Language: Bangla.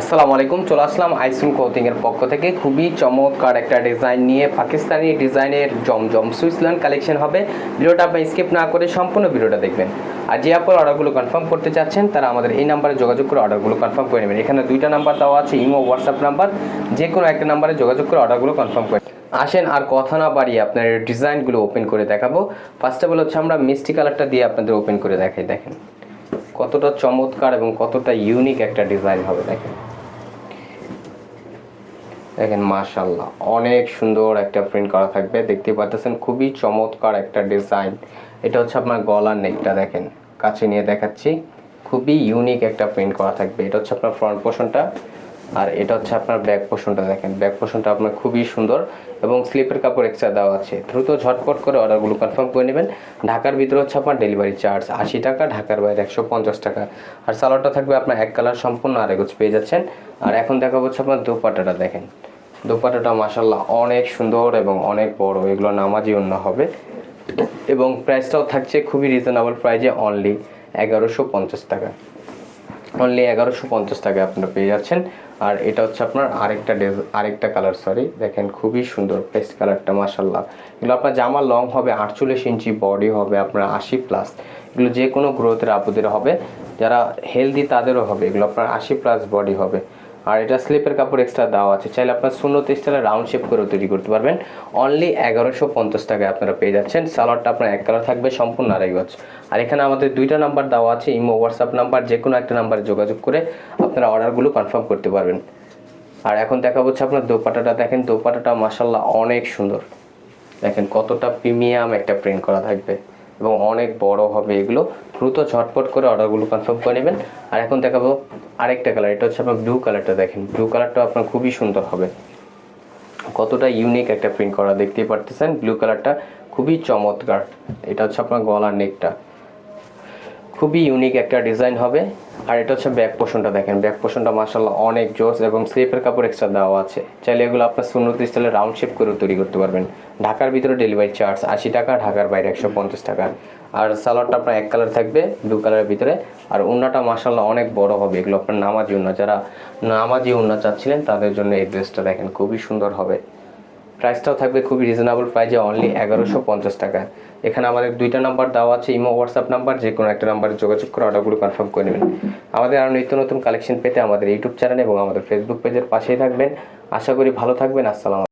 আসসালামু আলাইকুম, চলে আসলাম আইসুন কোথিং এর পক্ষ থেকে। খুবই চমৎকার একটা ডিজাইন নিয়ে পাকিস্তানি ডিজাইনের জমজম সুইসল্যান্ড কালেকশন হবে। ভিডিওটা আপনি স্কিপ না করে সম্পূর্ণ ভিডিওটা দেখবেন। আর যে আপনার অর্ডারগুলো কনফার্ম করতে চাচ্ছেন, তারা আমাদের এই নাম্বারে যোগাযোগ করে অর্ডারগুলো কনফার্ম করে নেবেন। এখানে দুইটা নাম্বার দেওয়া আছে, ইমো হোয়াটসঅ্যাপ নাম্বার যে কোনো একটা নাম্বারে যোগাযোগ করে অর্ডারগুলো কনফার্ম করে আসেন, আর কথা না বাড়িয়ে আপনার ডিজাইনগুলো ওপেন করে দেখাবো। ফার্স্ট অফ অল হচ্ছে আমরা মিষ্টি কালারটা দিয়ে আপনাদের ওপেন করে দেখাই, দেখেন। কতটা চমৎকার এবং কতটা ইউনিক একটা ডিজাইন হবে, দেখেন। দেখেন মাশাল্লাহ অনেক সুন্দর একটা প্রিন্ট করা থাকবে। দেখতে পাচ্ছেন, খুবই চমৎকার একটা ডিজাইন এটা হচ্ছে আপনার গলার নেকটা, দেখেন। কাছে নিয়ে দেখাচ্ছি, খুবই ইউনিক একটা প্রিন্ট করা থাকবে। এটা হচ্ছে আপনার ফ্রন্ট পোর্শনটা আর এটা হচ্ছে আপনার ব্যাক পোর্শনটা দেখেন। ব্যাক পোর্শনটা আপনার খুবই সুন্দর এবং স্লিপের কাপড় এক্সট্রা দেওয়া আছে। দ্রুত ঝটপট করে অর্ডারগুলো কনফার্ম করে নেবেন। ঢাকার ভিতরে হচ্ছে আপনার ডেলিভারি চার্জ আশি টাকা, ঢাকার বাইরে একশো পঞ্চাশ টাকা। আর সালোয়ারটা থাকবে আপনার এক কালার সম্পূর্ণ আরেকজ পেয়ে যাচ্ছেন। আর এখন দেখা হচ্ছে আপনার দোপাটাটা দেখেন। দোপাটাটা মাসাল্লাহ অনেক সুন্দর এবং অনেক বড়। এগুলো নামাজি অন্য হবে। এবং প্রাইসটাও থাকছে খুবই রিজনেবল প্রাইজে অনলি এগারোশো পঞ্চাশ টাকা। অনলি এগারোশো পঞ্চাশ টাকায় আপনারা পেয়ে যাচ্ছেন। আর এটা হচ্ছে আপনার আরেকটা ডেজ, আরেকটা কালার সরি দেখেন, খুবই সুন্দর পেস্ট কালারটা মাসাল্লাহ এগুলো আপনার জামা লং হবে, আটচল্লিশ ইঞ্চি বডি হবে আপনার আশি প্লাস এগুলো যে কোনো গ্রোথের আপুদের হবে। যারা হেলদি তাদেরও হবে। এগুলো আপনার আশি প্লাস বডি হবে। আর এটা স্লিপের কাপড় এক্সট্রা দেওয়া আছে। চাইলে আপনার শূন্যত স্টাইলে রাউন্ড শেপ করে তৈরি করতে পারবেন। অনলি এগারোশো পঞ্চাশ টাকায় আপনারা পেয়ে যাচ্ছেন। সালোয়ারটা আপনার এক কালার থাকবে, সম্পূর্ণ আড়াই গজ। আর এখানে আমাদের দুইটা নাম্বার দেওয়া আছে, ইমো হোয়াটসঅ্যাপ নাম্বার যে কোনো একটা নাম্বারে যোগাযোগ করে আপনারা অর্ডারগুলো কনফার্ম করতে পারবেন। আর এখন দেখা হচ্ছে আপনার দোপাটাটা দেখেন দোপাটাটা মাসাল্লাহ অনেক সুন্দর। দেখেন কতটা প্রিমিয়াম একটা প্রিন্ট করা থাকবে। এবং অনেক বড় হবে এগুলো। দ্রুত ঝটপট করে অর্ডারগুলো কনফার্ম করে নেবেন। আর এখন দেখাবো আরেকটা কালার এটা হচ্ছে আপনার ব্লু কালারটা দেখেন। ব্লু কালারটা আপনার খুবই সুন্দর হবে। কতটা ইউনিক একটা প্রিন্ট করা দেখতেই পারতেছেন। ব্লু কালারটা খুবই চমৎকার। এটা হচ্ছে আপনার গলার নেকটা খুবই ইউনিক একটা ডিজাইন হবে। আর এটা হচ্ছে ব্যাক পোর্শনটা দেখেন। ব্যাক পোর্শনটা মাসাল্লাহ অনেক জোস এবং স্লিপের কাপড় এক্সট্রা দেওয়া আছে। চাইলে এগুলো আপনার সুন্নত স্টাইলে রাউন্ড শেপ করে তৈরি করতে পারবেন। ঢাকার ভিতরে ডেলিভারি চার্জ আশি টাকা, ঢাকার বাইরে একশো পঞ্চাশ টাকা। আর সালোয়ারটা আপনার এক কালার থাকবে ব্লু কালারের ভিতরে। আর উন্নাটা মাসাল্লাহ অনেক বড় হবে। এগুলো আপনার নামাজি উন্না যারা নামাজি উন্না চাচ্ছিলেন, তাদের জন্য এই ড্রেসটা দেখেন খুবই সুন্দর হবে। প্রাইসটাও থাকবে খুবই রিজনেবল প্রাইসে অনলি এগারোশো পঞ্চাশ টাকা। এখানে আমাদের দুইটা নাম্বার দেওয়া আছে, ইমো হোয়াটসঅ্যাপ নাম্বার যে কোনো একটা নাম্বারে যোগাযোগ করে অর্ডারগুলো কনফার্ম করে নেবেন। আমাদের আরও নিত্য নতুন কালেকশন পেতে আমাদের ইউটিউব চ্যানেল এবং আমাদের ফেসবুক পেজের পাশেই থাকবেন। আশা করি ভালো থাকবেন, আসসালাম